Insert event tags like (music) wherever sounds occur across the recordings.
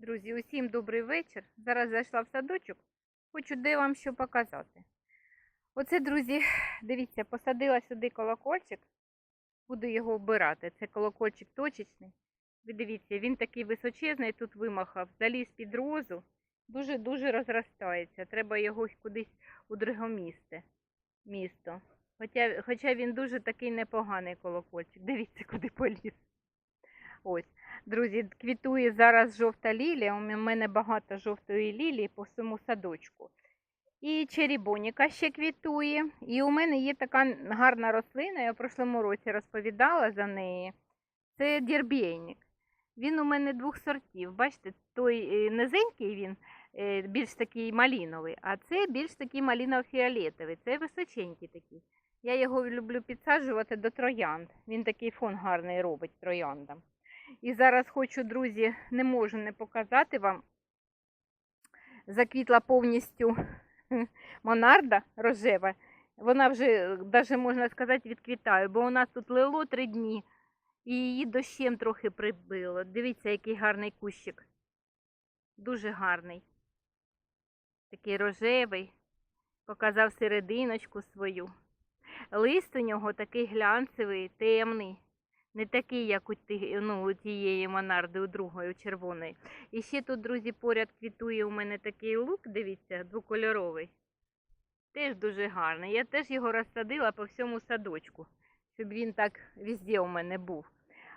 Друзі, усім добрий вечір. Зараз зайшла в садочок. Хочу де вам що показати. Оце, друзі, (sighs) дивіться, посадила сюди колокольчик. Буду його обирати. Це колокольчик точечний. Ви дивіться, він такий височезний, тут вимахав, заліз під розу. Дуже-дуже розростається. Треба його кудись у друге місце. місто. Хоча, хоча він дуже такий непоганий колокольчик. Дивіться, куди поліз. Ось. Друзі, квітує зараз жовта лілія. У мене багато жовтої лілії по всьому садочку. І черібоніка ще квітує. І у мене є така гарна рослина, я в прошлому році розповідала за неї. Це дірбєйник. Він у мене двох сортів. Бачите, той е, низенький він е, більш такий маліновий, а це більш такий маліново-фіолетовий. Це височенький такий. Я його люблю підсаджувати до троянд. Він такий фон гарний робить трояндам. І зараз хочу, друзі, не можу не показати вам. Заквітла повністю (laughs) монарда рожева. Вона вже, навіть можна сказати, відквітає, бо у нас тут лило три дні. І її дощем трохи прибило. Дивіться, який гарний кущик. Дуже гарний. Такий рожевий. Показав серединочку свою. Лист у нього такий глянцевий, темний. Не такий, як у, ті, ну, у тієї монарди, у другої, у червоної. І ще тут, друзі, поряд квітує у мене такий лук, дивіться, двокольоровий. Теж дуже гарний. Я теж його розсадила по всьому садочку, щоб він так везде у мене був.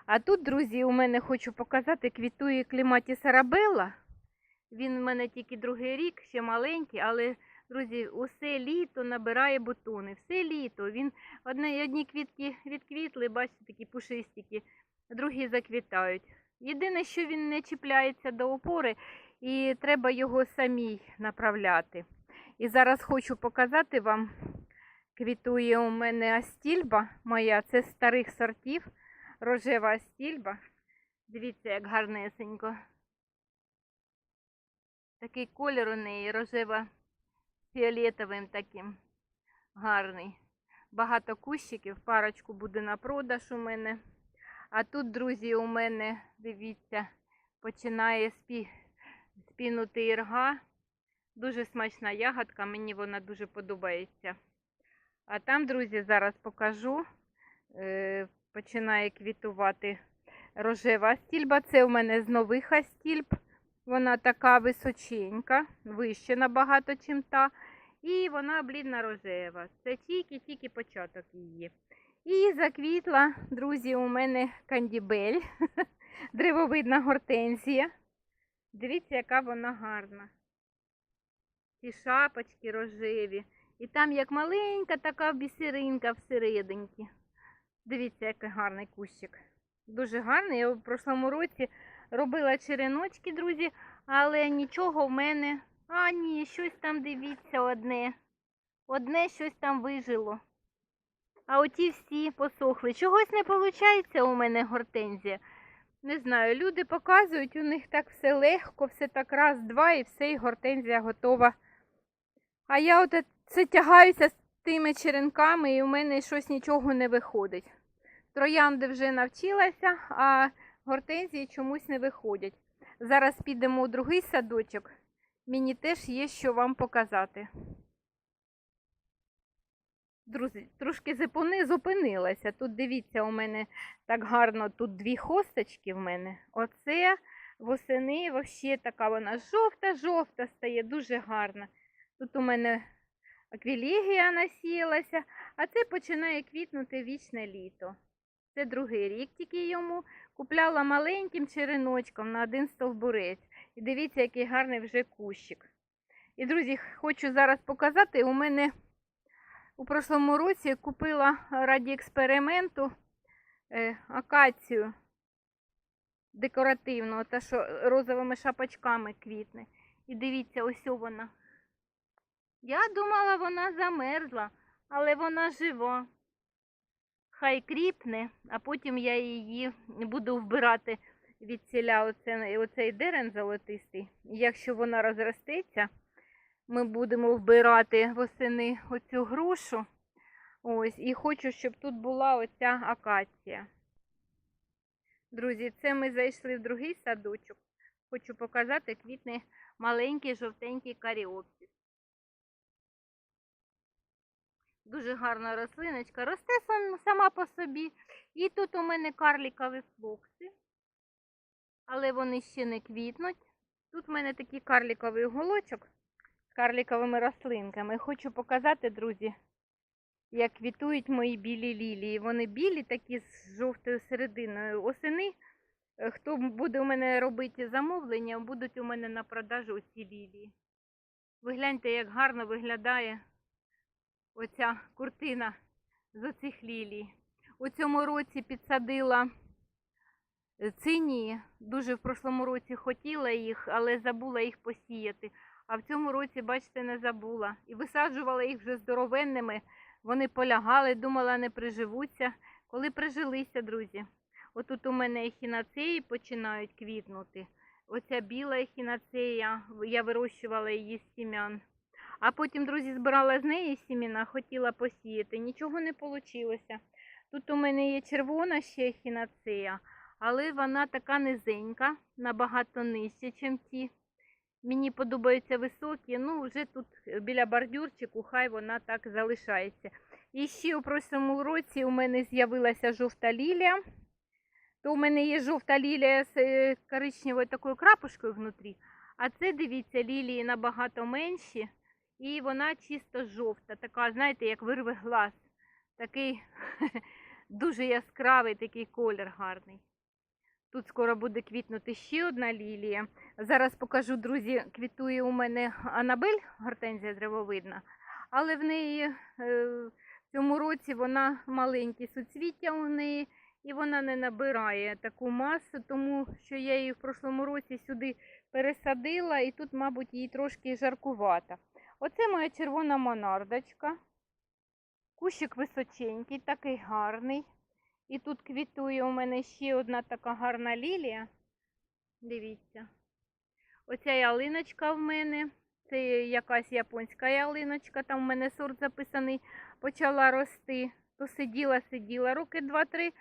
А тут, друзі, у мене хочу показати, квітує кліматі Сарабелла. Він у мене тільки другий рік, ще маленький, але, друзі, усе літо набирає бутони. Все літо. Він одні, одні квітки відквітли, бачите, такі пушистики, другі заквітають. Єдине, що він не чіпляється до опори, і треба його самій направляти. І зараз хочу показати вам, квітує у мене астільба моя, це старих сортів, рожева астільба. Дивіться, як гарнесенько. Такий колір у неї рожево-фіолетовим таким гарний. Багато кущиків, парочку буде на продаж у мене. А тут, друзі, у мене, дивіться, починає спі... спінути ірга. Дуже смачна ягодка, мені вона дуже подобається. А там, друзі, зараз покажу. Е, починає квітувати рожева астільба. Це у мене з нових астільб. Вона така височенька, вище набагато, чим та. І вона блідна рожева. Це тільки-тільки початок її. І заквітла, друзі, у мене кандібель, (laughs) древовидна гортензія. Дивіться, яка вона гарна. Ці шапочки рожеві. І там як маленька така бісеринка всерединці. Дивіться, який гарний кущик. Дуже гарний. Я в прошлому році робила череночки, друзі, але нічого в мене. А, ні, щось там дивіться одне. Одне щось там вижило. А оті всі посохли. Чогось не виходить у мене гортензія. Не знаю, люди показують, у них так все легко, все так раз, два, і все, і гортензія готова. А я от це тягаюся з тими черенками, і у мене щось нічого не виходить. Троянди вже навчилася, а гортензії чомусь не виходять. Зараз підемо у другий садочок. Мені теж є що вам показати. Друзі, трошки зупини, зупинилася. Тут дивіться, у мене так гарно, тут дві хосточки в мене. Оце восени вообще така вона жовта-жовта стає, дуже гарна. Тут у мене аквілегія насіялася, а це починає квітнути вічне літо. Це другий рік тільки йому. Купляла маленьким череночком на один стовбурець. І дивіться, який гарний вже кущик. І, друзі, хочу зараз показати, у мене у прошлому році купила раді експерименту е, акацію декоративну, та що розовими шапочками квітне. І дивіться, ось вона. Я думала, вона замерзла, але вона жива. Хай кріпне, а потім я її буду вбирати від ціля оце, оцей дерен золотистий. Якщо вона розростеться, ми будемо вбирати восени оцю грушу. Ось, і хочу, щоб тут була оця акація. Друзі, це ми зайшли в другий садочок. хочу показати, квітне маленький жовтенький каріопсис. Дуже гарна рослиночка. Росте сама по собі. І тут у мене карлікові флокси, але вони ще не квітнуть. Тут в мене такий карліковий уголочок з карліковими рослинками. Хочу показати, друзі, як квітують мої білі лілії. Вони білі, такі з жовтою серединою. Осени, е, хто буде у мене робити замовлення, будуть у мене на продажу ці лілії. Ви гляньте, як гарно виглядає оця куртина з оцих лілій. У цьому році підсадила е, цині. Дуже в прошлому році хотіла їх, але забула їх посіяти. А в цьому році, бачите, не забула. І висаджувала їх вже здоровенними. Вони полягали, думала, не приживуться. Коли прижилися, друзі. Отут у мене ехінацеї починають квітнути. Оця біла ехінацея, я вирощувала її з сім'ян. А потім, друзі, збирала з неї сіміна, хотіла посіяти. Нічого не вийшло. Тут у мене є червона ще ехінацея, але вона така низенька, набагато нижча, ніж ті. Мені подобаються високі, ну вже тут біля бордюрчику, хай вона так залишається. І ще у прошлому році у мене з'явилася жовта лілія. То у мене є жовта лілія з е, коричневою такою крапушкою внутрі. А це, дивіться, лілії набагато менші. І вона чисто жовта, така, знаєте, як вирве глаз. Такий (laughs) дуже яскравий такий колір гарний. Тут скоро буде квітнути ще одна лілія. Зараз покажу, друзі, квітує у мене Анабель, гортензія древовидна, але в неї е, в цьому році вона маленькі суцвіття у неї, і вона не набирає таку масу, тому що я її в прошлому році сюди пересадила, і тут, мабуть, їй трошки жаркувата. Оце моя червона монардочка. Кущик височенький, такий гарний. І тут квітує у мене ще одна така гарна лілія. Дивіться. Оця ялиночка в мене. Це якась японська ялиночка. Там в мене сорт записаний, почала рости. То сиділа, сиділа роки два-три.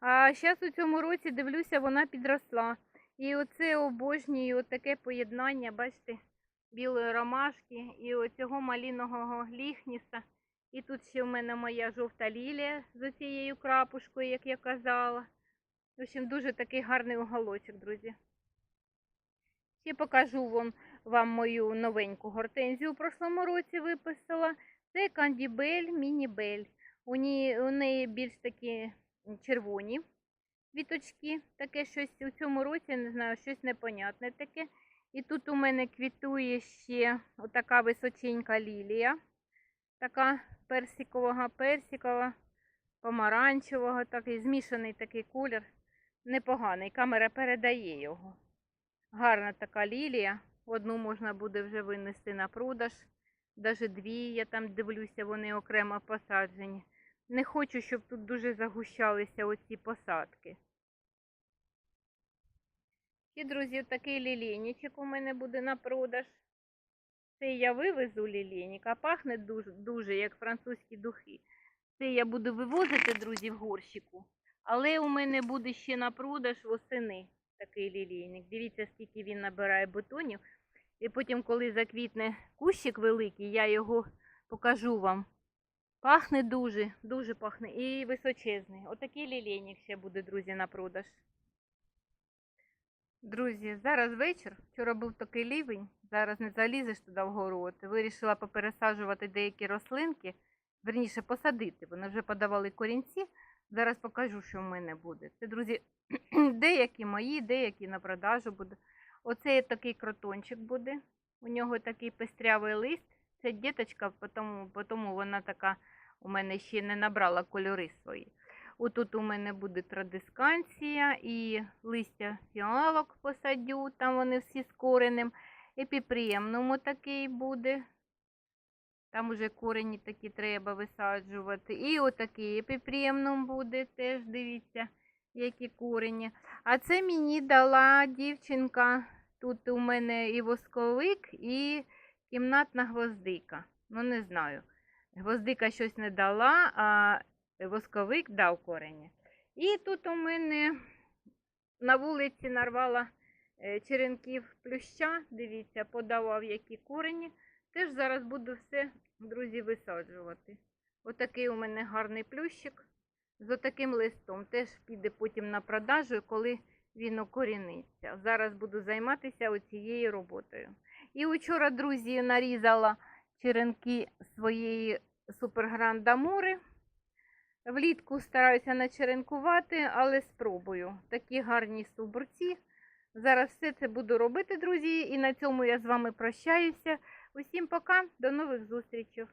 А зараз у цьому році дивлюся, вона підросла. І оце обожнюю таке поєднання, бачите, білої ромашки і оцього малінового ліхніса. І тут ще в мене моя жовта лілія з цією крапушкою, як я казала. В общем, дуже такий гарний уголочок, друзі. Ще покажу вам, вам мою новеньку гортензію у прошлому році виписала. Це кандібель, мінібель. У неї, у неї більш такі червоні квіточки. Таке щось у цьому році, не знаю, щось непонятне таке. І тут у мене квітує ще отака височенька лілія. Така персикового, персикова, помаранчевого, такий змішаний такий колір. Непоганий. Камера передає його. Гарна така лілія. Одну можна буде вже винести на продаж. Навіть дві, я там дивлюся, вони окремо посаджені. Не хочу, щоб тут дуже загущалися оці посадки. І, друзі, такий лілійничок у мене буде на продаж. Це я вивезу лілійник, а пахне дуже, дуже як французькі духи. Це я буду вивозити, друзі, в горщику. Але у мене буде ще на продаж восени такий лілійник. Дивіться, скільки він набирає бутонів. І потім, коли заквітне кущик великий, я його покажу вам. Пахне дуже, дуже пахне. І височезний. Отакий лілейник ще буде, друзі, на продаж. Друзі, зараз вечір. Вчора був такий лівень, зараз не залізеш туди в город. Вирішила попересаджувати деякі рослинки, верніше посадити. Вони вже подавали корінці. Зараз покажу, що в мене буде. Це, друзі, (clears throat) деякі мої, деякі на продажу буде. Оце такий кротончик буде. У нього такий пестрявий лист. Це діточка, тому вона така у мене ще не набрала кольори свої. Отут у мене буде традисканція і листя фіалок посадю, там вони всі з коренем. Епіприємному такий буде. Там уже корені такі треба висаджувати. І отакий епіприємнум буде, теж дивіться, які корені. А це мені дала дівчинка. Тут у мене і восковик, і кімнатна гвоздика. Ну, не знаю. Гвоздика щось не дала, а восковик дав корені. І тут у мене на вулиці нарвала е, черенків плюща. Дивіться, подавав які корені. Теж зараз буду все, друзі, висаджувати. Отакий у мене гарний плющик з отаким листом. Теж піде потім на продажу, коли він окоріниться. Зараз буду займатися оцією роботою. І вчора, друзі, нарізала черенки своєї супергранда Мури. Влітку стараюся не черенкувати, але спробую. Такі гарні субурці. Зараз все це буду робити, друзі, і на цьому я з вами прощаюся. Усім пока, до нових зустрічей.